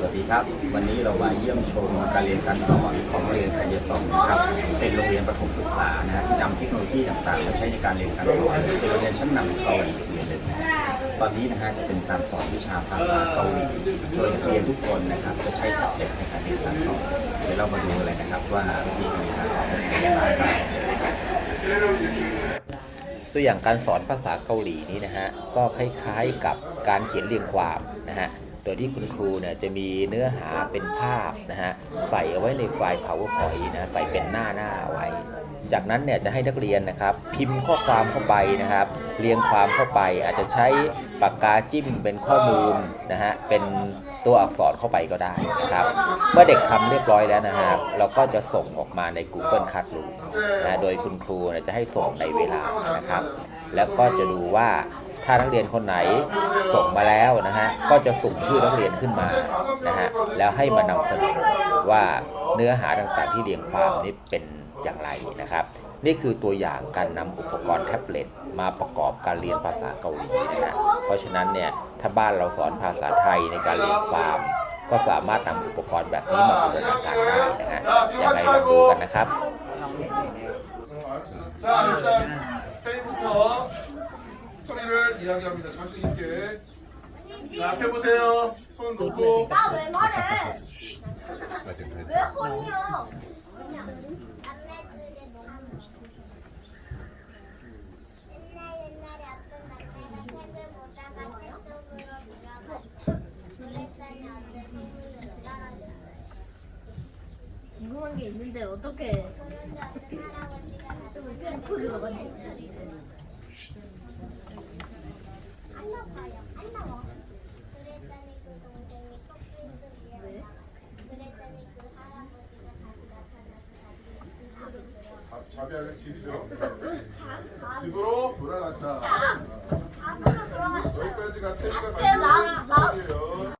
สวัสดีครับ วันนี้เรามาเยี่ยมชมการเรียนการสอนของโรงเรียนไทยสองนะครับ เป็นโรงเรียนประถมศึกษานะฮะที่นำเทคโนโลยีต่างๆมาใช้ในการเรียนการสอนเป็นโรงเรียนชั้นนำเกาหลีเรียนหนึ่งนะตอนนี้นะฮะจะเป็นการสอนวิชาภาษาเกาหลีโดยนักเรียนทุกคนนะครับจะใช้แท็บเล็ตในการเรียนการสอนเดี๋ยวเรามาดูเลยนะครับว่าวิธีการเรียนการสอนเป็นยังไงบ้างครับตัวอย่างการสอนภาษาเกาหลีนี้นะฮะก็คล้ายๆกับการเขียนเรียงความนะฮะ ดยที่คุณครูเนี่ยจะมีเนื้อหาเป็นภาพนะฮะใส่เอาไว้ในไฟล์ powerpoint นะใส่เป็นหน้าหน้าเอาไว้ จากนั้นเนี่ยจะให้นักเรียนนะครับ พิมพ์ข้อความเข้าไปนะครับ เรียงความเข้าไป อาจจะใช้ปากกาจิ้มเป็นข้อมูลนะฮะเป็นตัวอักษรเข้าไปก็ได้นะครับ เมื่อเด็กทำเรียบร้อยแล้วนะครับ เราก็จะส่งออกมาใน Google Classroom นะโดยคุณครูเนี่ยจะให้ส่งในเวลานะครับ แล้วก็จะดูว่า ถ้านักเรียนคนไหนส่งมาแล้วนะฮะก็จะสุ่มชื่อนักเรียนขึ้นมานะฮะแล้วให้มานำเสนอว่าเนื้อหาต่างๆที่เรียงความนี้เป็นอย่างไรนะครับ นี่คือตัวอย่างการนำอุปกรณ์แท็บเล็ตมาประกอบการเรียนภาษาเกาหลีนะฮะเพราะฉะนั้นเนี่ยถ้าบ้านเราสอนภาษาไทยในการเรียนความก็สามารถนำอุปกรณ์แบบนี้มาบูรณาการได้นะฮะยังไงลองดูกันนะครับ 이야기합니다. 자신 있게. 자, 앞에 보세요. 손 놓고. 나 왜 말해? 왜 혼이야? 옛날 옛날에 어떤 남자가 책을 보다가 책 속으로 들어갔어. 그랬더니 어떤 동물을 따라줬어요. 궁금한 게 있는데 어떻게 그런데 어떤 할아버지가 아비아가 집이죠. 집으로 돌아갔다. 아, 아, 돌아갔어요. 여기까지 갔으니까